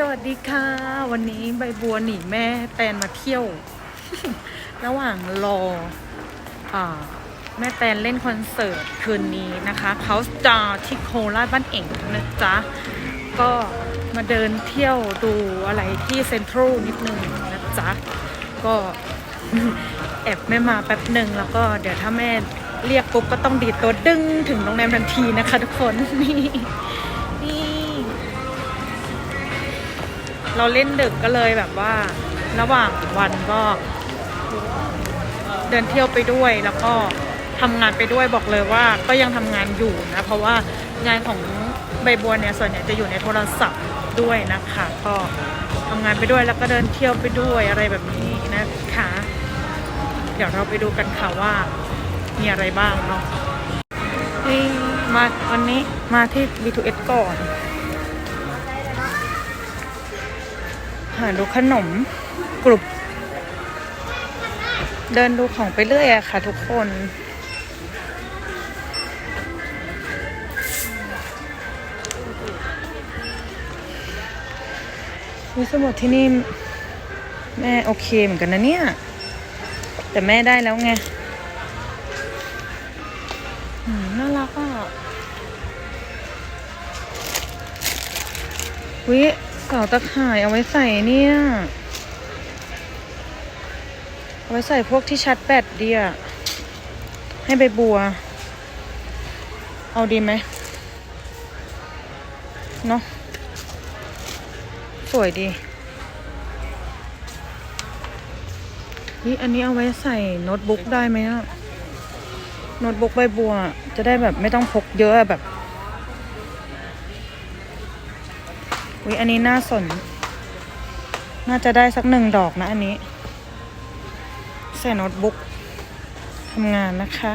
สวัสดีค่ะ วันนี้ใบบัวหนีแม่แตนมาเที่ยว ระหว่างรออแม่แตนเล่นคอนเสิร์ตคืนนี้นะคะเขาจอที่โคราชบ้านเองนะจ๊ะ ก็มาเดินเที่ยวดูอะไรที่เซ็นทรัลนิดนึงนะจ๊ะ ก็แอบแม่มาแป๊บหนึ่งแล้วก็เดี๋ยวถ้าแม่เรียกปุ๊บก็ต้องดีดตัวดึงถึงโรงแรมทันทีนะคะทุกคนนี่ เราเล่นดึกก็เลยแบบว่า ระหว่างวันก็ เดินเที่ยวไปด้วยแล้วก็ทำงานไปด้วยบอกเลยว่าก็ยังทำงานอยู่นะ เพราะว่างานของใบบัวเนี่ยส่วนใหญ่จะอยู่ในโทรศัพท์ด้วยนะคะ ก็ทำงานไปด้วยแล้วก็เดินเที่ยวไปด้วยอะไรแบบนี้นะคะ เดี๋ยวเราไปดูกันค่ะว่ามีอะไรบ้างเนาะมาวันนี้มาที่ B2S ก่อน หาดูขนมกรุบ เดินดูของไปเรื่อยอะค่ะทุกคนวิสมุดที่นี่แม่โอเคเหมือนกันนะเนี่ย แต่แม่ได้แล้วไงน่ารักอะวิ เสาตะข่ายเอาไว้ใส่เนี่ย เอาไว้ใส่พวกที่ชาร์จแบตดีอะให้ใบบัว เอาดีไหมเนาะสวยดีนี่อันนี้เอาไว้ใส่โน้ตบุ๊กได้ไหมอะโน้ตบุ๊กใบบัว จะได้แบบไม่ต้องพกเยอะแบบ วิอันนี้น่าสน น่าจะได้สักหนึ่งดอกนะอันนี้ ใส่โน้ตบุ๊กทำงานนะคะ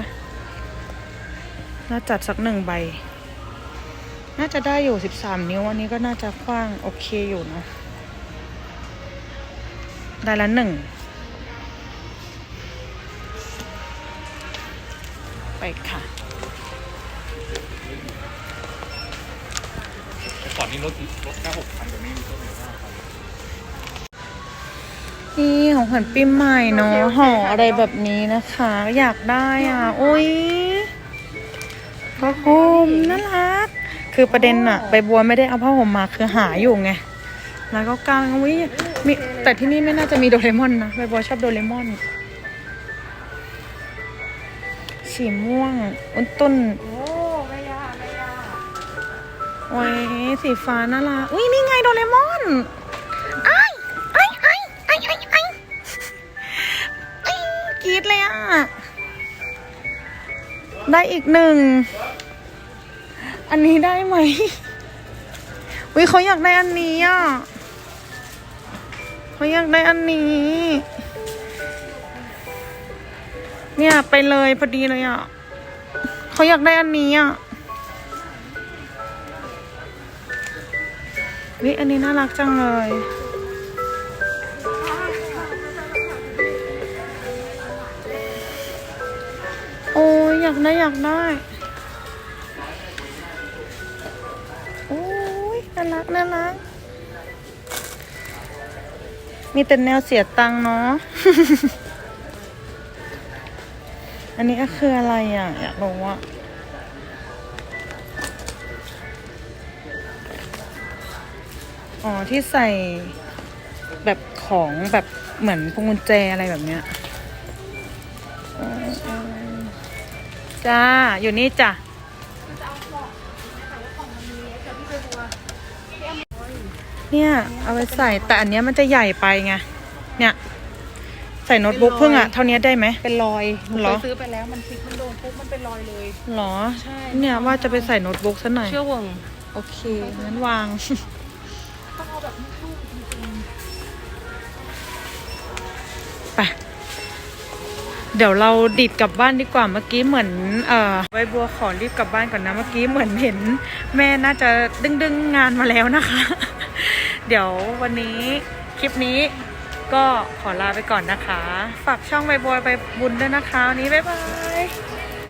น่าจัดสักหนึ่งใบ น่าจะได้อยู่13นิ้วอันนี้ก็น่าจะกว้างโอเคอยู่นะ ได้ละหนึ่ง ไปค่ะ นนี้รถรถแค่หกพันแต่นี่มีต้นเดียวห้าพันนี่ของขวัญปีใหม่เนาะห่ออะไรแบบนี้นะคะ อยากได้อะอุ้ยผ้าห่มน่ารัก คือประเด็นอะใบบัวไม่ได้เอาผ้าห่มมาคือหาอยู่ไง แล้วก็กางวิมีแต่ที่นี่ไม่น่าจะมีโดเรมอนนะใบบัวชอบโดเรมอน สีม่วงอุ้นต้น โอ้ยสีฟ้าน่ารักอุ้ยนี่ไงโดเรมอนไอ้ไอ้ไอ้ไอ้ไอ้ไอ้ไอ้กรีดเลยอะ ได้อีกหนึ่ง อันนี้ได้ไหมวิเขาอยากได้อันนี้อะเขาอยากได้อันนี้ เนี่ยไปเลยพอดีเลยอะเขาอยากได้อันนี้อะ วิอันนี้น่ารักจังเลย โอ้ยอยากได้อยากได้ โอ้ยน่ารักน่ารัก มีแต่แนวเสียตังค์เนาะ อันนี้ก็คืออะไรอะ อยากรู้ว่า อ๋อ ที่ใส่แบบของแบบเหมือนพวงกุญแจอะไรแบบเนี้ยอ๋ออ๋อจ้า อยู่นี่จ้ะเนี่ย เอาไปใส่แต่อันเนี้ยมันจะใหญ่ไปไงเนี่ยใส่โน้ตบุ๊กเพิ่งอะเท่านี้ได้ไหมเป็นรอยหนูเหรเคอยซื้อไปแล้วมันพลิกมันโดนปุ๊บมันเป็นรอยเลยหรอใช่เนี่ยว่าจะไปใส่โน้ตบุ๊กซะหน่อยเชื่อวงโอเคงั้นวาง ต้องเอาแบบลูกจริงไปเดี๋ยวเราดิดกลับบ้านดีกว่าเมื่อกี้เหมือนเอ่อใบบัวขอรีบกลับบ้านก่อนนะเมื่อกี้เหมือนเห็น แม่น่าจะดึงดึงงานมาแล้วนะคะ เดี๋ยววันนี้คลิปนี้ก็ขอลาไปก่อนนะคะ ฝากช่องใบบัวใบบุญด้วยนะคะวันนี้บ๊ายบาย